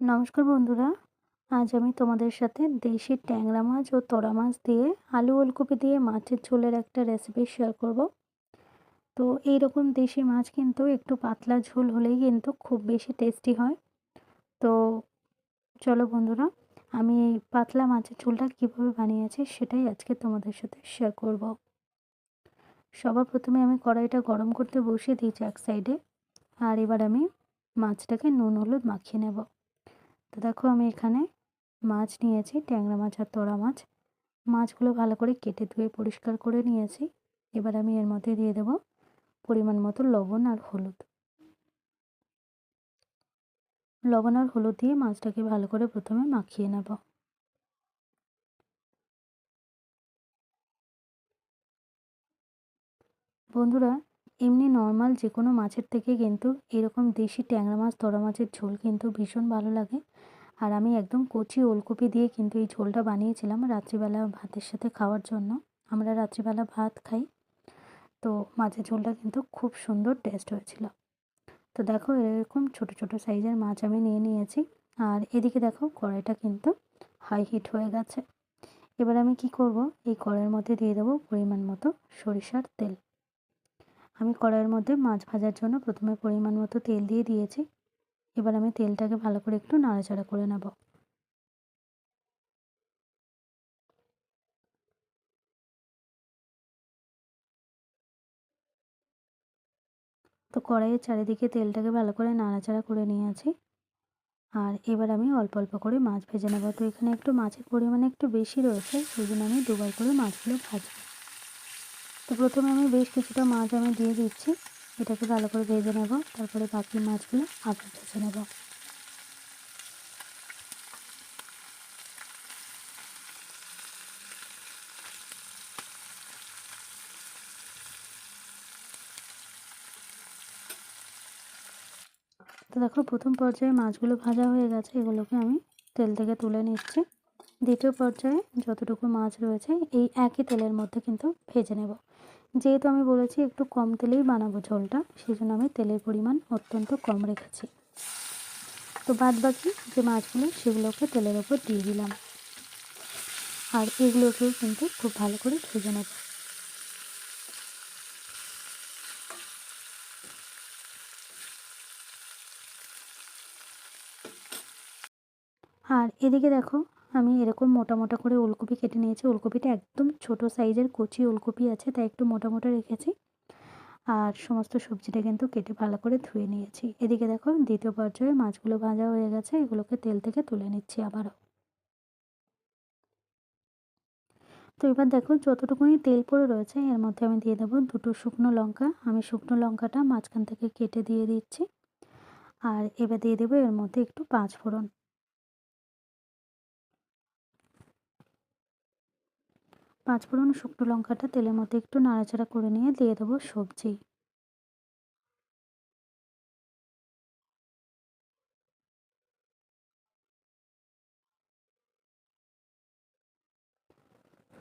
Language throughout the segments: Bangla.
নমস্কার বন্ধুরা, আজ আমি তোমাদের সাথে দেশি ট্যাংরা মাছ ও তোড়া মাছ দিয়ে আলু ওলকপি দিয়ে মাছের ঝোলের একটা রেসিপি শেয়ার করব। তো এই রকম দেশি মাছ কিন্তু একটু পাতলা ঝোল হলেই কিন্তু খুব বেশি টেস্টি হয়। তো চলো বন্ধুরা, আমি এই পাতলা মাছের ঝোলটা কীভাবে বানিয়েছি সেটাই আজকে তোমাদের সাথে শেয়ার করব। সবার প্রথমে আমি কড়াইটা গরম করতে বসিয়ে দিয়েছি এক সাইডে আর এবার আমি মাছটাকে নুন হলুদ মাখিয়ে নেব। দেখো আমি এখানে মাছ নিয়েছি, ট্যাংরা মাছ আর তোড়া মাছ। মাছগুলো ভালো করে কেটে ধুয়ে পরিষ্কার করে নিয়েছি। এবার আমি এর মধ্যে দিয়ে দেব পরিমাণ মতো লবণ আর হলুদ। লবণ আর হলুদ দিয়ে মাছটাকে ভালো করে প্রথমে মাখিয়ে নেব। বন্ধুরা এমনি নর্মাল যে কোনো মাছের থেকে কিন্তু এরকম দেশি ট্যাংরা মাছ, তোড়া মাছের ঝোল কিন্তু ভীষণ ভালো লাগে। আর আমি একদম কচি ওলকপি দিয়ে কিন্তু এই ঝোলটা বানিয়েছিলাম রাত্রিবেলা ভাতের সাথে খাওয়ার জন্য। আমরা রাত্রিবেলা ভাত খাই। তো মাছের ঝোলটা কিন্তু খুব সুন্দর টেস্ট হয়েছিল। তো দেখো এরকম ছোট ছোট সাইজের মাছ আমি নিয়ে নিয়েছি। আর এদিকে দেখো কড়াইটা কিন্তু হাই হিট হয়ে গেছে। এবার আমি কি করব? এই কড়াইয়ের মধ্যে দিয়ে দেবো পরিমাণ মতো সরিষার তেল। আমি কড়াইয়ের মধ্যে মাছ ভাজার জন্য প্রথমে পরিমাণ মতো তেল দিয়ে দিয়েছি। এবার আমি তেলটাকে ভালো করে একটু নাড়াচাড়া করে নেব। তো কড়াইয়ের চারিদিকে তেলটাকে ভালো করে নাড়াচাড়া করে নিয়েছি। আর এবার আমি অল্প অল্প করে মাছ ভেজে নেব। তো এখানে একটু মাছের পরিমাণ একটু বেশি রয়েছে সেই জন্য আমি দুবার করে মাছগুলো ভাজব। তো প্রথমে আমি বেশ কিছুটা মাছ আমি দিয়ে দিচ্ছি। এটাকে ভালো করে ভেজে নেব। তারপরে বাকি মাছগুলো আবার ভেজে নেব। তো দেখো, প্রথম পর্যায়ে মাছগুলো ভাজা হয়ে গেছে। এগুলোকে আমি তেল থেকে তুলে নিচ্ছি। দ্বিতীয় পর্যায়ে যতটুকু মাছ রয়েছে, এই একই তেলের মধ্যে কিন্তু ভেজে নেব। যেহেতু আমি বলেছি একটু কম তেলেই বানাবো ঝোলটা সেই জন্য আমি তেলের পরিমাণ অত্যন্ত কম রেখেছি। তো বাদ বাকি যে মাছগুলো, সেগুলোকে তেলের ওপর দিয়ে দিলাম। আর এগুলোকেও কিন্তু খুব ভালো করে ভেজে নেব। আর এদিকে দেখো আমি এরকম মোটা মোটা করে ওলকপি কেটে নিয়েছি। ওলকপিটা একদম ছোট সাইজের কচি ওলকপি আছে, তাই একটু মোটা মোটা রেখেছি। আর সমস্ত সবজিটা কিন্তু কেটে ভালো করে ধুয়ে নিয়েছি। এদিকে দেখো, দ্বিতীয় পর্যায়ে মাছগুলো ভাজা হয়ে গেছে। এগুলোকে তেল থেকে তুলে নিচ্ছি আবারও। তো এবার দেখো, যতটুকুনি তেল পড়ে রয়েছে, এর মধ্যে আমি দিয়ে দেবো দুটো শুকনো লঙ্কা। আমি শুকনো লঙ্কাটা মাঝখান থেকে কেটে দিয়ে দিচ্ছি। আর এবার দিয়ে দেবো এর মধ্যে একটু পাঁচ ফোড়ন পাঁচফোড়ন শুকনো লঙ্কাটা তেলের মধ্যে একটু নাড়াচাড়া করে নিয়ে দিয়ে দেবো সবজি।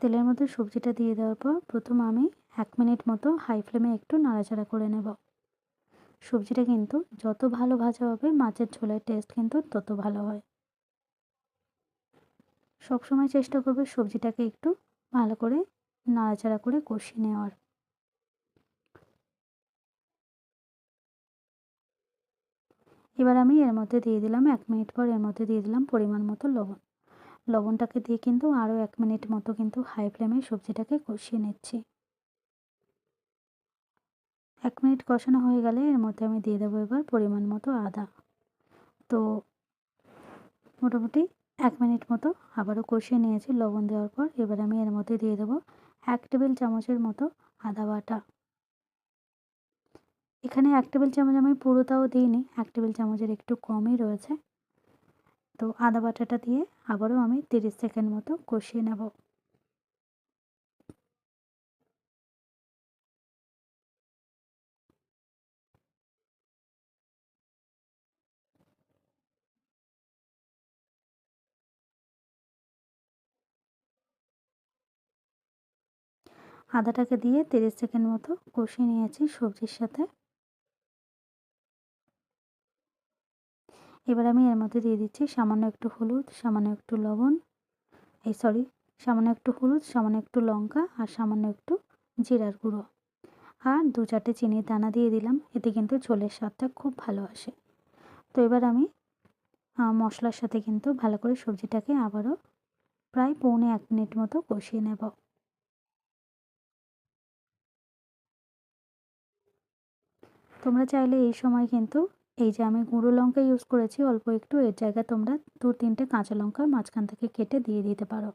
তেলের মধ্যে সবজিটা দিয়ে দেওয়ার পর প্রথম আমি এক মিনিট মতো হাই ফ্লেমে একটু নাড়াচাড়া করে নেব। সবজিটা কিন্তু যত ভালো ভাজা হবে মাছের ঝোলের টেস্ট কিন্তু তত ভালো হয়। সবসময় চেষ্টা করবে সবজিটাকে একটু ভালো করে নাড়াচাড়া করে কষিয়ে নেওয়ার। এবার আমি এর মধ্যে দিয়ে দিলাম, এক মিনিট পর এর মধ্যে দিয়ে দিলাম পরিমাণ মতো লবণ। লবণটাকে দিয়ে কিন্তু আরও এক মিনিট মতো কিন্তু হাই ফ্লেমে সবজিটাকে কষিয়ে নিচ্ছি। এক মিনিট কষানো হয়ে গেলে এর মধ্যে আমি দিয়ে দেবো এবার পরিমাণ মতো আদা। তো মোটামুটি এক মিনিট মতো আবারও কষিয়ে নিয়েছি লবণ দেওয়ার পর এবার আমি এর মধ্যে দিয়ে দেবো এক টেবিল চামচের মতো আদা বাটা। এখানে এক টেবিল চামচ আমি পুরোটাও দিইনি, এক টেবিল চামচের একটু কমই রয়েছে। তো আদা বাটাটা দিয়ে আবারও আমি তিরিশ সেকেন্ড মতো কষিয়ে নেব। আদাটাকে দিয়ে তিরিশ সেকেন্ড মতো কষিয়ে নিয়েছি সবজির সাথে। এবার আমি এর মধ্যে দিয়ে দিচ্ছি সামান্য একটু হলুদ, সামান্য একটু লবণ। এই সরি, সামান্য একটু হলুদ, সামান্য একটু লঙ্কা আর সামান্য একটু জিরার গুঁড়ো। আর দু চারটে চিনির দানা দিয়ে দিলাম, এতে কিন্তু ঝোলের স্বাদটা খুব ভালো আসে। তো এবার আমি মশলার সাথে কিন্তু ভালো করে সবজিটাকে আবারও প্রায় পৌনে এক মিনিট মতো কষিয়ে নেব। তোমরা চাইলে এই সময় কিন্তু এই যে আমি গুঁড়ো লঙ্কা ইউজ করেছি, অল্প একটু, এর জায়গায় তোমরা দু তিনটে কাঁচা লঙ্কা মাঝখান থেকে কেটে দিয়ে দিতে পারো।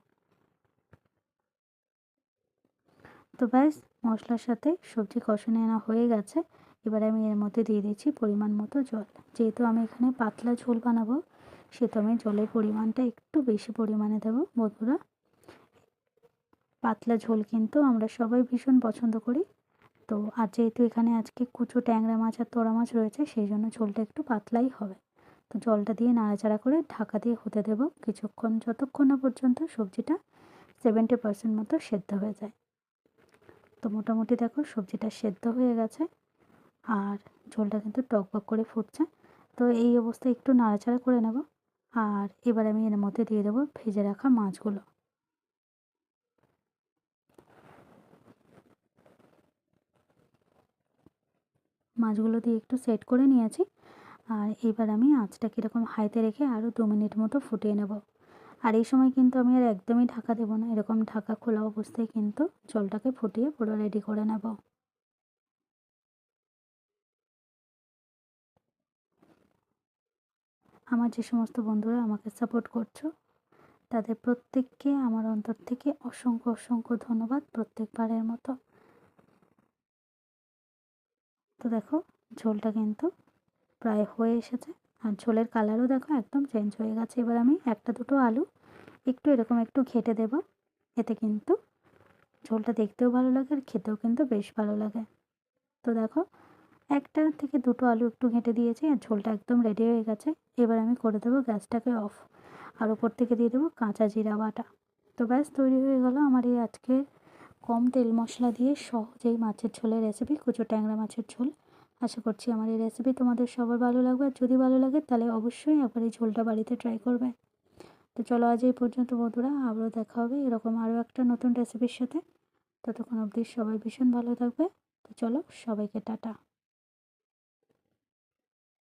তো ব্যাস, মশলার সাথে সবজি কষানো আনা হয়ে গেছে। এবার আমি এর মধ্যে দিয়ে দিচ্ছি পরিমাণ মতো জল। যেহেতু আমি এখানে পাতলা ঝোল বানাবো, সেহেতু আমি জলের পরিমাণটা একটু বেশি পরিমাণে দেবো, বন্ধুরা। পাতলা ঝোল কিন্তু আমরা সবাই ভীষণ পছন্দ করি। তো আর যেহেতু এখানে আজকে কুচো ট্যাংরা মাছ আর তোড়া মাছ রয়েছে, সেই জন্য ঝোলটা একটু পাতলাই হবে। তো জলটা দিয়ে নাড়াচাড়া করে ঢাকা দিয়ে হতে দেব কিছুক্ষণ, যতক্ষণ না পর্যন্ত সবজিটা সেভেন্টি পার্সেন্ট মতো সেদ্ধ হয়ে যায়। তো মোটামুটি দেখো সবজিটা সেদ্ধ হয়ে গেছে আর ঝোলটা কিন্তু টকবক করে ফুটছে। তো এই অবস্থায় একটু নাড়াচাড়া করে নেব আর এবার আমি এর মধ্যে দিয়ে দেবো ভেজে রাখা মাছগুলো। মাছগুলো দিয়ে একটু সেট করে নিয়েছি। আর এবার আমি আঁচটা কীরকম হাইতে রেখে আরও দু মিনিট মতো ফুটিয়ে নেব। আর এই সময় কিন্তু আমি আর একদমই ঢাকা দেবো না, এরকম ঢাকা খোলা অবস্থায় কিন্তু জলটাকে ফুটিয়ে পুরো রেডি করে নেব। আমার যে সমস্ত বন্ধুরা আমাকে সাপোর্ট করছ, তাদের প্রত্যেককে, আমার অন্তর থেকে অসংখ্য অসংখ্য ধন্যবাদ প্রত্যেকবারের মতো। তো দেখো, ঝোলটা কিন্তু প্রায় হয়ে এসেছে। আর ঝোলের কালারও দেখো একদম চেঞ্জ হয়ে গেছে। এবার আমি একটা দুটো আলু একটু এরকম একটু ঘেটে দেব। এতে কিন্তু ঝোলটা দেখতেও ভালো লাগে আর খেতেও কিন্তু বেশ ভালো লাগে। তো দেখো, একটা থেকে দুটো আলু একটু ঘেঁটে দিয়েছি আর ঝোলটা একদম রেডি হয়ে গেছে। এবার আমি করে দেবো গ্যাসটাকে অফ আর ওপর থেকে দিয়ে দেবো কাঁচা জিরা বাটা। তো ব্যাস, তৈরি হয়ে গেল আমার এই আজকের কম তেল মশলা দিয়ে সহজেই মাছের ঝোলের রেসিপি কুচো ট্যাংরা মাছের ঝোল। আশা করছি আমার এই রেসিপি তোমাদের সবার ভালো লাগবে। আর যদি ভালো লাগে, তাহলে অবশ্যই একবার এই ঝোলটা বাড়িতে ট্রাই করবে। তো চলো আজ এই পর্যন্ত বন্ধুরা, আবারও দেখা হবে এরকম আরও একটা নতুন রেসিপির সাথে। ততক্ষণ অবধি সবাই ভীষণ ভালো থাকবে। তো চলো সবাইকে টাটা।